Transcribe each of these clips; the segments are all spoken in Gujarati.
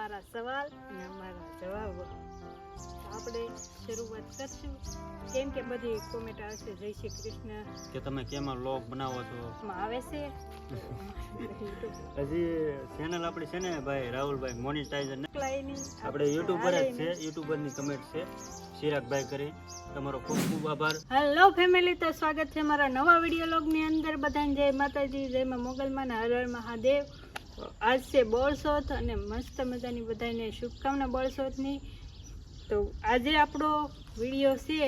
તમારા સવાલ અને અમારા જવાબો. આપણે શરૂઆત કરશું. કેમ કે બધી કોમેન્ટ આવશે જય શ્રી કૃષ્ણ. કે તમે કેમ લોગ બનાવો છો? આવે છે. હજી ચેનલ આપણી છે ને ભાઈ રાહુલભાઈ મોનિટાઈઝર આપણે યુટ્યુબર જ છે યુટ્યુબરની કમેન્ટ છે. ચિરાગભાઈ કરી તમારો ખૂબ ખૂબ આભાર. હેલો ફેમિલી તો સ્વાગત છે મારા નવા વીડિયો લોગની અંદર. બધાને જય માતાજી જયમાં મોગલમાં હર હર મહાદેવ. આજ છે બળસોથ અને મસ્ત મજાની બધાને શુભકામના બળસોથની તો આજે આપણો વીડિયો છે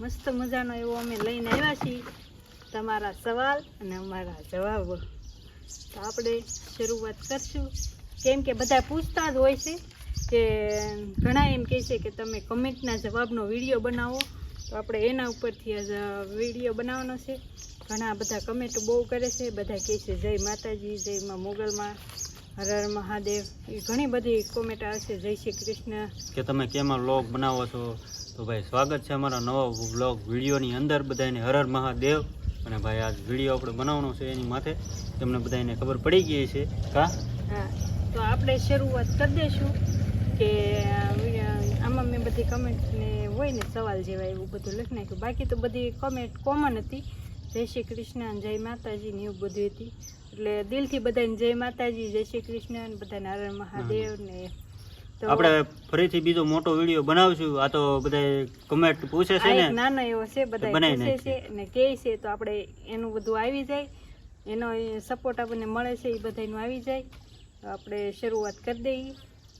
મસ્ત મજાનો એવો અમે લઈને આવ્યા છીએ. તમારા સવાલ અને અમારા જવાબો. તો આપણે શરૂઆત કરશું. કેમ કે બધા પૂછતા જ હોય છે કે ઘણા એમ કહે છે કે તમે કમેન્ટના જવાબનો વીડિયો બનાવો. તો આપણે એના ઉપરથી આજ વીડિયો બનાવવાનો છે. ઘણા બધા કમેન્ટ બહુ કરે છે. બધા કહે છે જય માતાજી જય માં મોગલમાં હર હર મહાદેવ. એ ઘણી બધી કોમેન્ટ આવશે જય શ્રી કૃષ્ણ. કે તમે કેમાં લોગ બનાવો છો? તો ભાઈ સ્વાગત છે અમારા નવા બ્લોગ વિડીયોની અંદર બધાને હર હર મહાદેવ. અને ભાઈ આજ વીડિયો આપણે બનાવવાનો છે એની માથે. તમને બધાને ખબર પડી ગઈ છે કા? હા તો આપણે શરૂઆત કરી દઈશું કે આમાં મેં બધી કમેન્ટ ને હોય ને સવાલ જેવા એવું બધું લખી નાખ્યું. બાકી તો બધી કમેન્ટ કોમન હતી. જય શ્રી કૃષ્ણ જય માતાજી ને એવું બધું હતી. એટલે દિલથી બધાને જય માતાજી જય શ્રી કૃષ્ણ અને બધા હર મહાદેવ ને આપણે ફરીથી બીજો મોટો વીડિયો બનાવશું. આ તો બધા કમેન્ટ પૂછે છે ને? નાનો એવો છે બધા પૂછે છે ને કહે છે તો આપણે એનું બધું આવી જાય. એનો સપોર્ટ આપણને મળે છે એ બધાનું આવી જાય. તો આપણે શરૂઆત કરી દઈએ.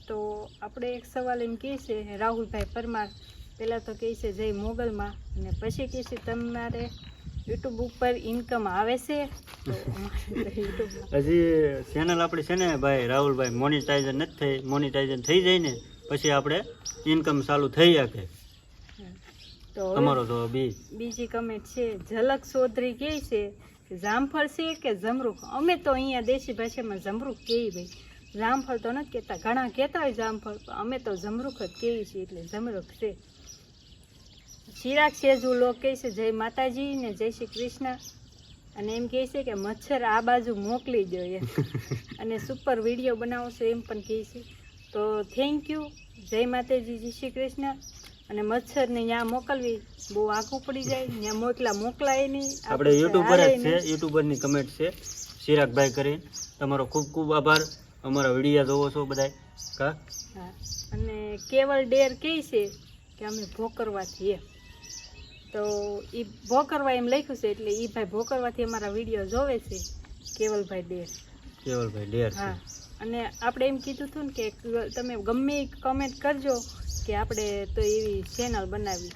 તો આપણે એક સવાલ એમ કહે છે રાહુલભાઈ પરમાર પહેલાં તો કહે છે જય મોગલમાં અને પછી કહે છે તમારે યુટ્યુબ ઉપર ઇન્કમ આવે છે હજી ચેનલ આપણી છે ને ભાઈ રાહુલભાઈ મોનિટાઈઝર નથી થઈ મોનિટાઈઝર થઈ જાય ને પછી આપણે ઇન્કમ ચાલુ થઈ શકે. તમારો તો બી. બીજી કમેન્ટ છે ઝલક ચૌધરી કે છે જામફળ છે કે જમરૂખ અમે તો અહીંયા દેશી ભાષામાં જમરૂખ કહીએ ભાઈ. જામફળ તો નથી કહેતા ઘણા કહેતા હોય જામફળ અમે તો જમરૂખ જ કહીએ છીએ એટલે જમરૂખ છે. ચિરાગ સેજુ લોક કહે છે જય માતાજી ને જય શ્રી કૃષ્ણ. અને એમ કહે છે કે મચ્છર આ બાજુ મોકલી દો એમ. અને સુપર વીડિયો બનાવશો એમ પણ કહે છે. તો થેન્ક યુ જય માતાજી જય શ્રી કૃષ્ણ. અને મચ્છરને ત્યાં મોકલવી બહુ આઘું પડી જાય. ત્યાં મોકલા મોકલાય નહીં. આપણે યુટ્યુબર જ છે. યુટ્યુબરની કમેન્ટ છે. ચિરાગભાઈ કરીને તમારો ખૂબ ખૂબ આભાર. અમારા વિડીયા જોવો છો બધા કા? અને કેવલ ડેર કહે છે કે અમે ભોકરવાથી એમ. તો એ ભોકરવા એમ લખ્યું છે એટલે એ ભાઈ ભોકરવાથી અમારા વીડિયો જોવે છે. કેવલભાઈ ડેર. કેવલભાઈ ડેર હા. અને આપણે એમ કીધું હતું ને કે તમે ગમે કમેન્ટ કરજો કે આપણે તો એવી ચેનલ બનાવી.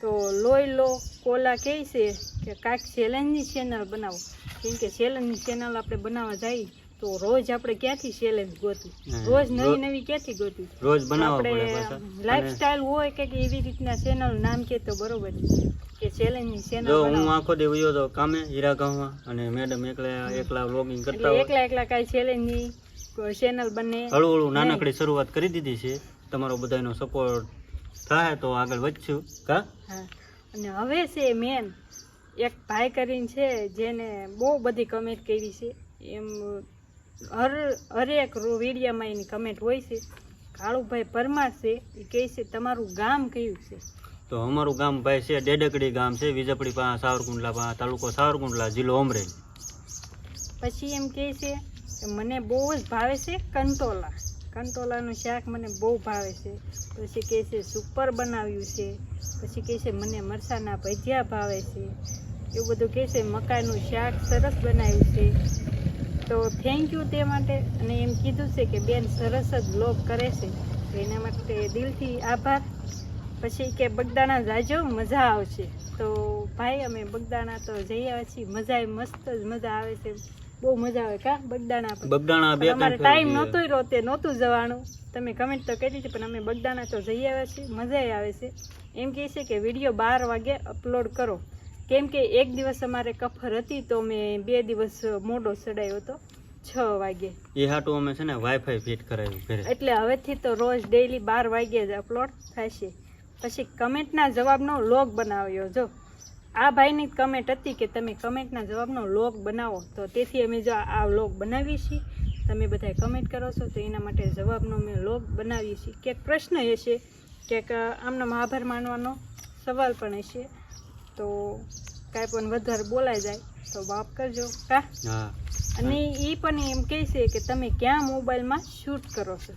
તો લોહી લો કોલા કહે છે કે કાંઈક ચેલેન્જની ચેનલ બનાવો. કેમ કે ચેલેન્જની ચેનલ આપણે બનાવવા જઈએ તો રોજ આપણે ક્યાંથી ચેલેન્જ ગોતી રોજ નવી નવી ક્યાંથી ગોતી રોજ બનાવવા પડે આપણે પાછા લાઈફસ્ટાઈલ હોય કે એવી રીતના ચેનલ નામ કે તો બરોબર કે ચેલેન્જની ચેનલ જો હું આખો દે વયો તો કામે હીરા ગામમાં અને મેડમ એકલા એકલા વ્લોગિંગ કરતા હોય. એકલા એકલા સેલેન્જ ચેલેન્જની ચેનલ બને. હળવું હળવું નાનકડી શરૂઆત કરી દીધી છે. તમારો બધાનો સપોર્ટ થાય તો આગળ વધશું. કા? અને હવે છે મેન એક ભાઈ કરીને છે જેને બહુ બધી કમેન્ટ કરી છે. એમ હર હરેક વિડીયામાં એની કમેન્ટ હોય છે. કાળુભાઈ પરમાર છે એ કહે છે તમારું ગામ કયું છે? તો અમારું ગામ ભાઈ છે ડેડકડી ગામ છે વિજપડી પાસે સાવરકુંડલા પાસે તાલુકો સાવરકુંડલા જિલ્લો અમરેલી. પછી એમ કહે છે કે મને બહુ જ ભાવે છે કંટોલા. કંટોલાનું શાક મને બહુ ભાવે છે. પછી કહે છે સુપર બનાવ્યું છે. પછી કહે છે મને મરસાના ભજીયા ભાવે છે. એવું બધું કહે છે મકાઈનું શાક સરસ બનાવ્યું છે. તો થેન્ક યુ તે માટે. અને એમ કીધું છે કે બેન સરસ જ બ્લોગ કરે છે. તો એના માટે દિલથી આભાર. પછી કે બગદાણા જાજો મજા આવશે. તો ભાઈ અમે બગદાણા તો જઈ આવ્યા છીએ. મજા મસ્ત જ મજા આવે છે. બહુ મજા આવે કા? બગદાણા બગદાણા પણ અમારે ટાઈમ નહોતો રોતે નહોતું જવાનું. તમે કમેન્ટ તો કરી હતી પણ અમે બગદાણા તો જઈ આવ્યા છીએ. મજા આવે છે. એમ કહે છે કે વીડિયો બાર વાગે અપલોડ કરો. કેમ કે એક દિવસ અમારે કફર હતી તો મેં બે દિવસ મોડો ચડાયો હતો છ વાગે. એ હાટું અમે છે ને વાઈફાઈ ફિટ કરાવ્યું એટલે હવેથી તો રોજ ડેઈલી બાર વાગ્યે જ અપલોડ થશે. પછી કમેન્ટના જવાબનો લોગ બનાવ્યો જો. આ ભાઈની કમેન્ટ હતી કે તમે કમેન્ટના જવાબનો લોગ બનાવો તો તેથી અમે જો આ લોગ બનાવીએ છીએ. તમે બધા કમેન્ટ કરો છો તો એના માટે જવાબનો અમે લોગ બનાવીએ છીએ. ક્યાંક પ્રશ્ન હશે ક્યાંક આમનો આભાર માનવાનો સવાલ પણ હશે. તો કાંઈ પણ વધારે બોલાઈ જાય તો માફ કરજો કા? હા. અને એ પણ એમ કહે છે કે તમે ક્યાં મોબાઈલમાં શૂટ કરો છો?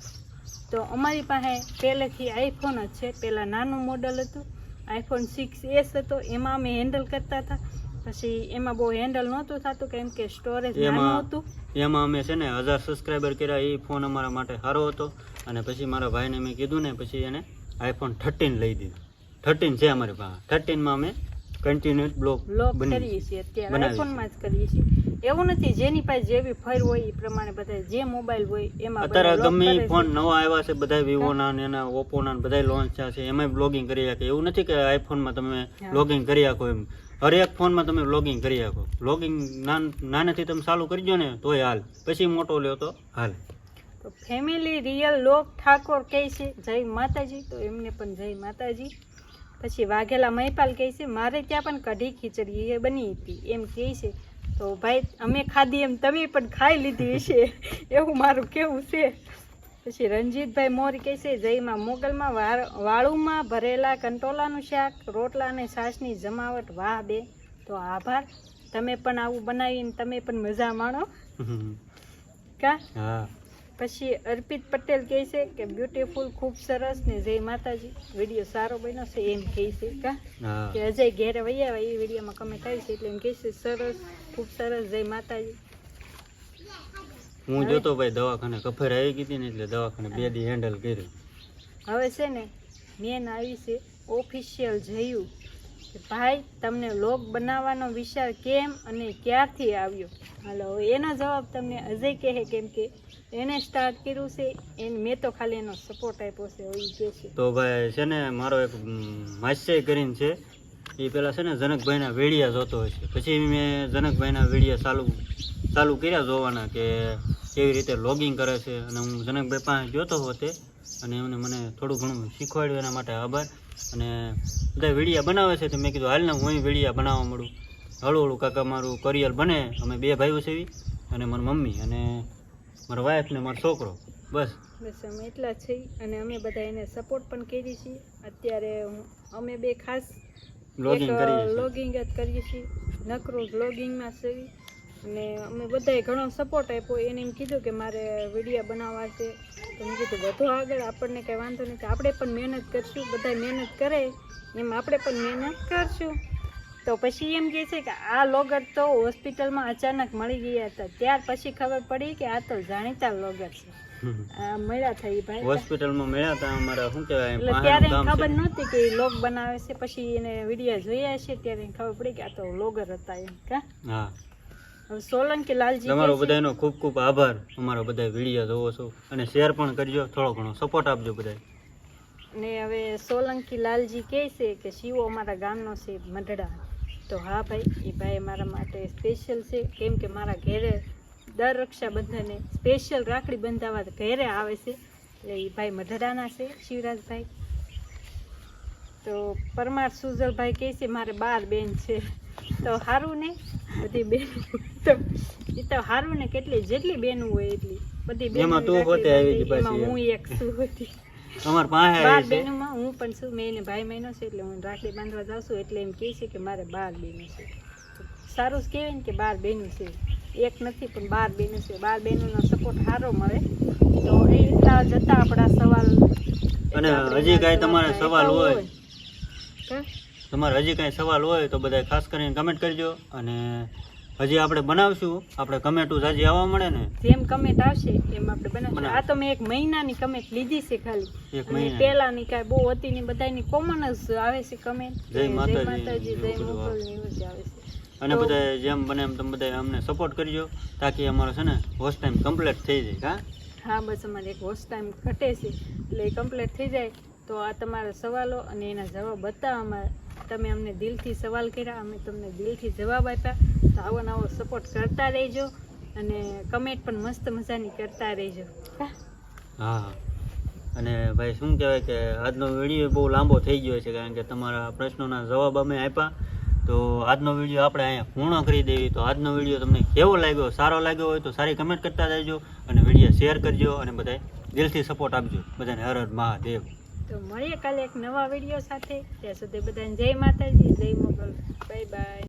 તો અમારી પાસે પહેલેથી આઈફોન જ છે પહેલાં નાનું મોડલ હતું આઈફોન સિક્સ એસ હતો એમાં અમે હેન્ડલ કરતા હતા. પછી એમાં બહુ હેન્ડલ નહોતું થતું કેમ કે સ્ટોરેજ નાનું એમાં હતું. એમાં અમે છે ને હજાર સબસ્ક્રાઈબર કર્યા એ ફોન અમારા માટે સારો હતો. અને પછી મારા ભાઈને મેં કીધું ને પછી એને આઈફોન થર્ટીન લઈ દીધું. થર્ટીન છે અમારી પાસે. થર્ટીનમાં અમે કન્ટિન્યુઅસ બ્લોક લોક કરીએ છીએ અત્યારે આઈફોનમાં જ કરીએ છીએ. એવું નથી જેની પાસે જેવી ફર હોય એ પ્રમાણે બધા જે મોબાઈલ હોય એમાં અત્યારે ગમે. ફોન નવા આવ્યા છે બધા વિવોના ને એના ઓપો ના બધા લોન્ચ થયા છે. એમાંય બ્લોગિંગ કરી શકે. એવું નથી કે આઈફોનમાં તમે. બ્લોગિંગ કરી શકો એમ. હરેક ફોનમાં તમે બ્લોગિંગ કરી શકો. બ્લોગિંગ નાનાથી તમે ચાલુ કરજો ને તોય હાલ. પછી મોટો લ્યો તો હાલ. તો ફેમિલી રિયલ લોક ઠાકોર કહે છે જય માતાજી. તો એમને પણ જય માતાજી. પછી વાઘેલા મહિપાલ કહે છે મારે ત્યાં પણ કઢી ખીચડી એ બની હતી. એમ કહે છે તો ભાઈ અમે ખાધી એમ તમે પણ ખાઈ લીધી હશે. એવું મારું કેવું છે. પછી રણજીતભાઈ મોર કહે છે જયમાં મોગલમાં વાળ- વાળુમાં ભરેલા કંટોલાનું શાક રોટલા અને છાશની જમાવટ વાહ બે. તો આભાર. તમે પણ આવું બનાવીને તમે પણ મજા માણો. કા? હા. પછી અર્પિત પટેલ કહે છે કે બ્યુટીફુલ ખૂબ સરસ ને જય માતાજી. વીડિયો સારો બન્યો છે એમ કહે છે કા? કે અજય ઘેરે વહી આવે એ વિડીયોમાં કમેન્ટ આવી છે એટલે એમ કહે છે સરસ ખૂબ સરસ જય માતાજી. હું જોતો ભાઈ દવાખાને કફેર આવી ગઈ હતી ને એટલે દવાખાને બે દી હેન્ડલ કર્યું. હવે છે ને મેન આવી છે ઓફિશિયલ જયું. ભાઈ, તમને લોગ બનાવવાનો વિચાર કેમ અને ક્યારથી આવ્યો? હાલો એનો જવાબ તમને અજય કહે કેમ કે એને સ્ટાર્ટ કર્યું છે, એને મેં તો ખાલી એનો સપોર્ટ આપ્યો છે, એવું કહે છે. તો ભાઈ, છે ને, મારો એક માસ્ય કરીને છે, એ પેલા છે ને, જનકભાઈના વેડિયા જોતો હોય છે. પછી મેં જનકભાઈના વેડિયા ચાલુ ચાલુ કર્યા જોવાના કે કેવી રીતે લોગિંગ કરે છે. અને હું જનકભાઈ પાસે જોતો હોતે અને એમને મને થોડું ઘણું શીખવાડ્યું એના માટે આભાર. અને બધા વિડીયા બનાવે છે તો મેં કીધું હાલને હું વિડીયા બનાવવા મળું હળું હળું કાકા મારું કરિયર બને. અમે બે ભાઈઓ છે અને મારી મમ્મી અને મારા વાઈફ ને મારો છોકરો. બસ. બસ અમે એટલા છીએ અને અમે બધા એને સપોર્ટ પણ કરી છીએ. અત્યારે હું- અમે બે ખાસ લોગિંગ કરીએ લોગિંગ જ કરીએ છીએ. નકરું લોગિંગમાં છીએ અને અમે બધાએ ઘણો સપોર્ટ આપ્યો. એને એમ કીધું કે મારે વિડીયા બનાવવા છે. તો મેં કીધું વધુ આગળ આપણને કંઈ વાંધો નથી આપણે પણ મહેનત કરશું બધા મહેનત કરે. એમ આપણે પણ મહેનત કરશું. તો પછી એમ કહે છે કે આ લોગર તો હોસ્પિટલમાં અચાનક મળી ગયા હતા. ત્યાર પછી ખબર પડી કે આ તો જાણીતા લોગર છે. આ મળ્યા થઈ ભાઈ. હોસ્પિટલમાં મળ્યા હતા અમારા શું કહેવાય એટલે ત્યારે ખબર નહોતી કે લોગ બનાવે છે. પછી એને વીડિયો જોયા છે ત્યારે ખબર પડી કે આ તો લોગર હતા એમ કા? હા. સોલંકી લાલજી તમારો બધાનો ખૂબ ખૂબ આભાર. અમારો બધા વીડિયો જોવો છો. અને શેર પણ કરજો. થોડો ઘણો સપોર્ટ આપજો બધા ને હવે સોલંકી લાલજી કહે છે કે શિવો અમારા ગામનો છે મઢડા તો હા ભાઈ એ ભાઈ મારા માટે સ્પેશિયલ છે. કેમ કે મારા ઘેરે દર રક્ષાબંધને સ્પેશિયલ રાખડી બંધાવા ઘેરે આવે છે. એટલે એ ભાઈ મઢડાના છે શિવરાજભાઈ. તો પરમાર સુજલભાઈ કહે છે મારે બાર બેન છે. તો સારું ને? બધી બેન એ તો સારું ને કેટલી જેટલી બેનું હોય એટલી. બધી બેનો એમાં તું પોતે આવી ગઈ પાછી હું એક છું હતી. અમાર પાસે બાર બેનું છે? હું પણ છું મેં એને ભાઈ મહિનો છે એટલે હું રાખડી બાંધવા જાઉં છું એટલે એમ કહે છે કે મારે બાર બેનું છે. સારું જ કહેવાય ને કે બાર બેનું છે. એક નથી પણ બાર બેનું છે. બાર બેનોનો સપોર્ટ સારો મળે. તો એ એટલા જતા આપણા સવાલ અને હજી કાંઈ તમારે સવાલ હોય? તમારે હજી કાંઈ સવાલ હોય તો બધા ખાસ કરીને કમેન્ટ કરજો. અને હજી આપણે બનાવશું. આપણે કમેન્ટો જાજી આવવા મળે ને? જેમ કમેન્ટ આવશે એમ આપણે બનાવશું. આ તો મેં એક મહિનાની કમેન્ટ લીધી છે ખાલી. એક મહિના. પહેલાની કાંઈ બહુ હતી ની બધાની કોમન જ આવે છે કમેન્ટ જય માતાજી, જય એવું બધું મોગલ આવે. ને એવું જ આવે છે. અને બધા જેમ બને એમ તમે બધા અમને સપોર્ટ કરજો તાકી અમારો છે ને હોસ્ટ ટાઈમ કમ્પ્લીટ થઈ જાય હા? હા બસ અમારે એક હોસ્ટ ટાઈમ ઘટે છે. એટલે કમ્પ્લીટ થઈ જાય. તો આ તમારા સવાલો અને એના જવાબ બતાવવા અમારા તમે અમને દિલથી સવાલ કર્યા, અમે તમને દિલથી જવાબ આપ્યા. તો આવો નવો સપોર્ટ કરતા રહેજો અને કમેન્ટ પણ મસ્ત મજાની કરતા રહેજો. હા. અને ભાઈ, શું કહેવાય કે આજનો વીડિયો બહુ લાંબો થઈ ગયો છે કારણ કે તમારા પ્રશ્નોના જવાબ અમે આપ્યા. તો આજનો વીડિયો આપણે અહીંયા પૂર્ણ કરી દેવી. તો આજનો વીડિયો તમને કેવો લાગ્યો, સારો લાગ્યો હોય તો સારી કમેન્ટ કરતા રહેજો અને વીડિયો શેર કરજો અને બધાએ દિલથી સપોર્ટ આપજો. બધાને હર હર મહાદેવ. તો મળીએ કાલે એક નવા વીડિયો સાથે. ત્યાં સુધી બધાને જય માતાજી, જય મોગલ. Bye bye.